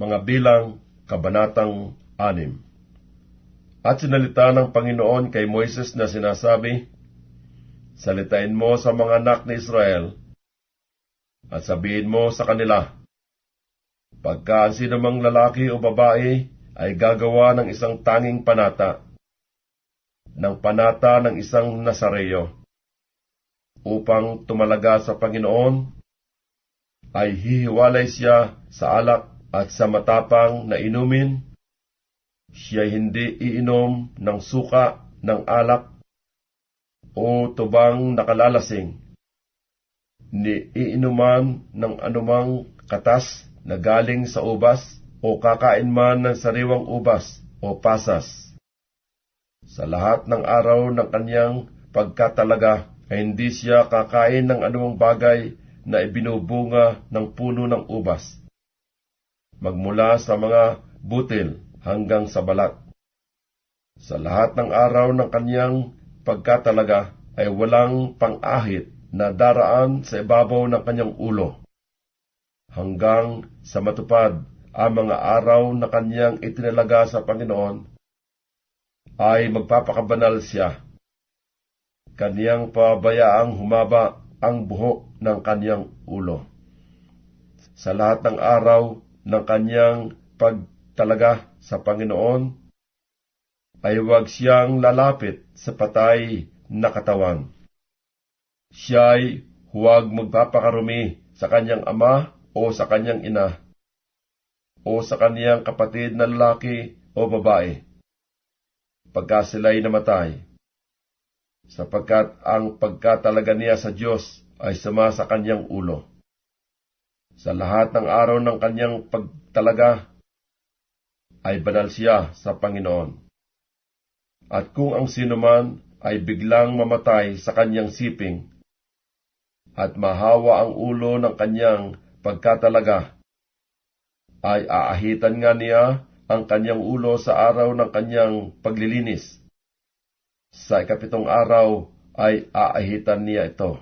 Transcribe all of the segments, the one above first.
mga bilang, kabanatang 6. At sinalita ng Panginoon kay Moises na sinasabi, Salitain mo sa mga anak ni Israel, at sabihin mo sa kanila, Pagka ang sinumang lalaki o babae ay gagawa ng isang tanging panata, ng panata ng isang Nasareyo, upang tumalaga sa Panginoon, ay hihiwalay siya sa alak at sa matapang na inumin, siya hindi iinom ng suka ng alak o tubang nakalalasing, ni iinuman ng anumang katas na galing sa ubas o kakain man ng sariwang ubas o pasas. Sa lahat ng araw ng kanyang pagkatalaga ay hindi siya kakain ng anumang bagay na ibinubunga ng puno ng ubas. Magmula sa mga butil hanggang sa balat. Sa lahat ng araw ng kanyang pagkatalaga ay walang pang-ahit na daraan sa ibabaw ng kanyang ulo hanggang sa matupad ang mga araw na kanyang itinalaga sa Panginoon, ay magpapakabanal siya. Kaniyang pabayaang humaba ang buhok ng kanyang ulo. Sa lahat ng araw ng kanyang pagtalaga sa Panginoon, ay huwag siyang lalapit sa patay na katawan. Siya'y huwag magpapakarumi sa kanyang ama o sa kanyang ina, o sa kaniyang kapatid na lalaki o babae, pagka sila'y namatay, sapagkat ang pagkatalaga niya sa Diyos ay sama sa kanyang ulo. Sa lahat ng araw ng kanyang pagtalaga, ay banal siya sa Panginoon. At kung ang sinuman ay biglang mamatay sa kanyang siping, at mahawa ang ulo ng kanyang pagkatalaga, ay aahitan nga niya ang kanyang ulo sa araw ng kanyang paglilinis. Sa ikapitong araw ay aahitan niya ito.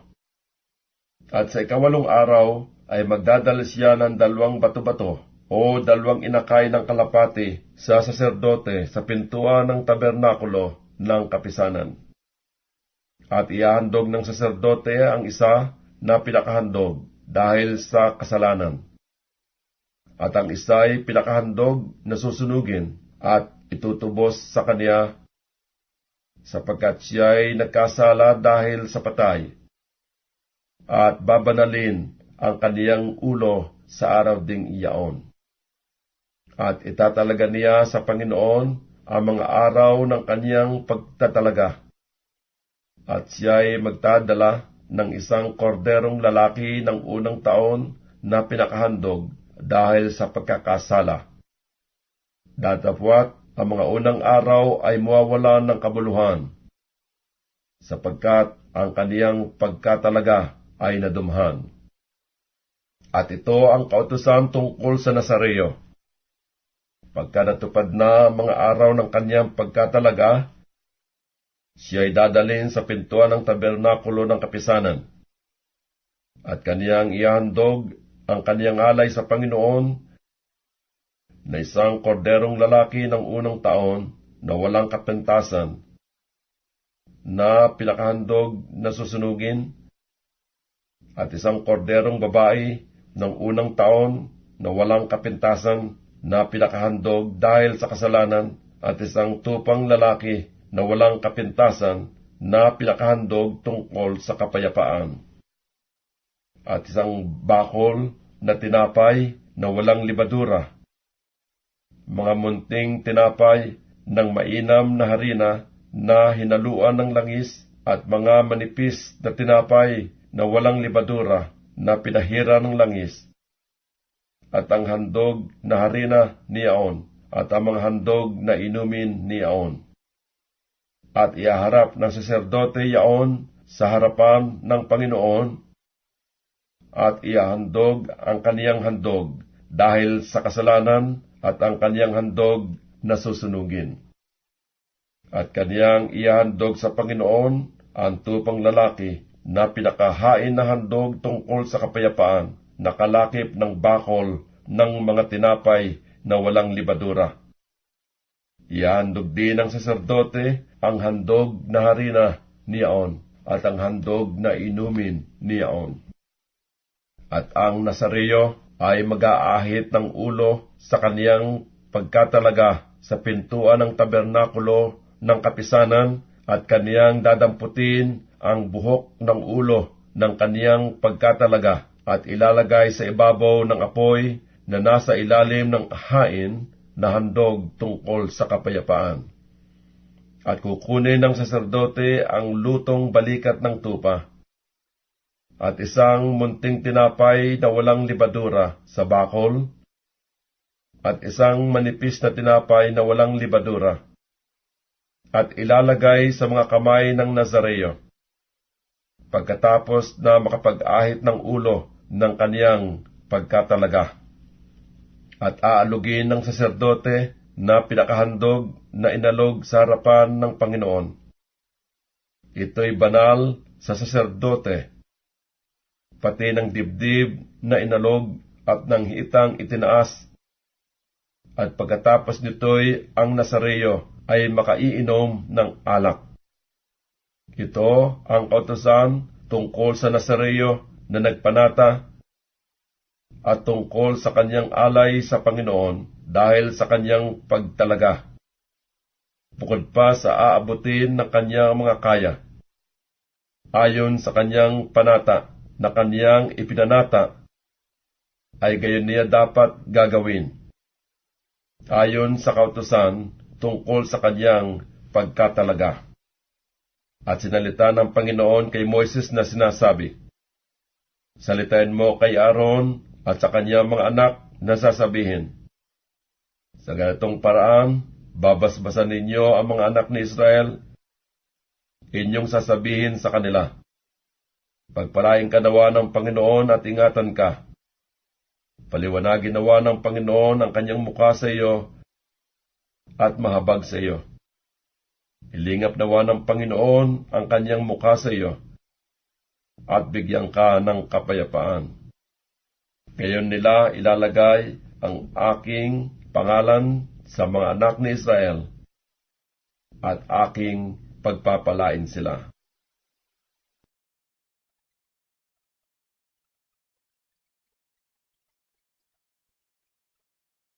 At sa ikawalong araw ay magdadala siya ng dalawang bato-bato o dalawang inakay ng kalapati sa saserdote sa pintuan ng tabernakulo ng kapisanan. At iahandog ng saserdote ang isa na pinakahandog dahil sa kasalanan. At ang isa ay pinakahandog na susunugin at itutubos sa kanya sapagkat siya ay nagkasala dahil sa patay at babanalin ang kaniyang ulo sa araw ding iyaon at itatalaga niya sa Panginoon ang mga araw ng kaniyang pagtatalaga. At siya ay magtadala ng isang korderong lalaki ng unang taon na pinakahandog dahil sa pagkakasala. Datapwat ang mga unang araw ay mawawala ng kabuluhan, sapagkat ang kaniyang pagkatalaga ay nadumhan. At ito ang kautusan tungkol sa Nazareo Pagka natupad na mga araw ng kanyang pagkatalaga, siya ay dadalhin sa pintuan ng tabernakulo ng kapisanan. At kaniyang ihandog ang kaniyang alay sa Panginoon na isang korderong lalaki ng unang taon na walang kapintasan, na pinakahandog na susunugin, at isang korderong babae ng unang taon na walang kapintasan na pinakahandog dahil sa kasalanan at isang tupang lalaki na walang kapintasan na pinakahandog tungkol sa kapayapaan. At isang bakol na tinapay na walang libadura. Mga munting tinapay ng mainam na harina na hinaluan ng langis at mga manipis na tinapay na walang libadura na pinahira ng langis at ang handog na harina niyaon, at ang mga handog na inumin niyaon. At iaharap ng saserdote yaon sa harapan ng Panginoon, at iahandog ang kaniyang handog dahil sa kasalanan at ang kaniyang handog na susunugin. At kaniyang iahandog sa Panginoon ang tupang lalaki na pinakahain na handog tungkol sa kapayapaan nakalakip ng bakol ng mga tinapay na walang libadura. Ihandog din ng saserdote ang handog na harina niyaon at ang handog na inumin niyaon. At ang Nasareyo ay mag-aahit ng ulo sa kaniyang pagkatalaga sa pintuan ng tabernakulo ng kapisanan at kaniyang dadamputin ang buhok ng ulo ng kaniyang pagkatalaga at ilalagay sa ibabaw ng apoy na nasa ilalim ng hain na handog tungkol sa kapayapaan. At kukunin ng saserdote ang lutong balikat ng tupa at isang munting tinapay na walang libadura sa bakol at isang manipis na tinapay na walang libadura at ilalagay sa mga kamay ng Nazareo. Pagkatapos na makapag-ahit ng ulo ng kaniyang pagkatalaga. At aalugin ng saserdote na pinakahandog na inalog sa harapan ng Panginoon. Ito'y banal sa saserdote, pati ng dibdib na inalog at ng hitang itinaas. At pagkatapos nito'y ang Nasareo ay makaiinom ng alak. Ito ang kautosan tungkol sa Nasareo na nagpanata at tungkol sa kanyang alay sa Panginoon dahil sa kanyang pagtalaga. Bukod pa sa aabutin ng kanyang mga kaya. Ayon sa kanyang panata na kanyang ipinanata, ay gayon niya dapat gagawin. Ayon sa kautusan tungkol sa kanyang pagkatalaga. At sinalita ng Panginoon kay Moises na sinasabi, Salitain mo kay Aaron at sa kanyang mga anak na sasabihin, Sa ganitong paraan, babasbasan ninyo ang mga anak ni Israel, inyong sasabihin sa kanila, Pagpalain ka nawa ng Panginoon at ingatan ka. Paliwanagin nawa ng Panginoon ang kanyang mukha sa iyo at mahabag sa iyo. Ilingap nawa ng Panginoon ang kanyang mukha sa iyo at bigyan ka ng kapayapaan. Ngayon nila ilalagay ang aking pangalan sa mga anak ni Israel at aking pagpapalain sila.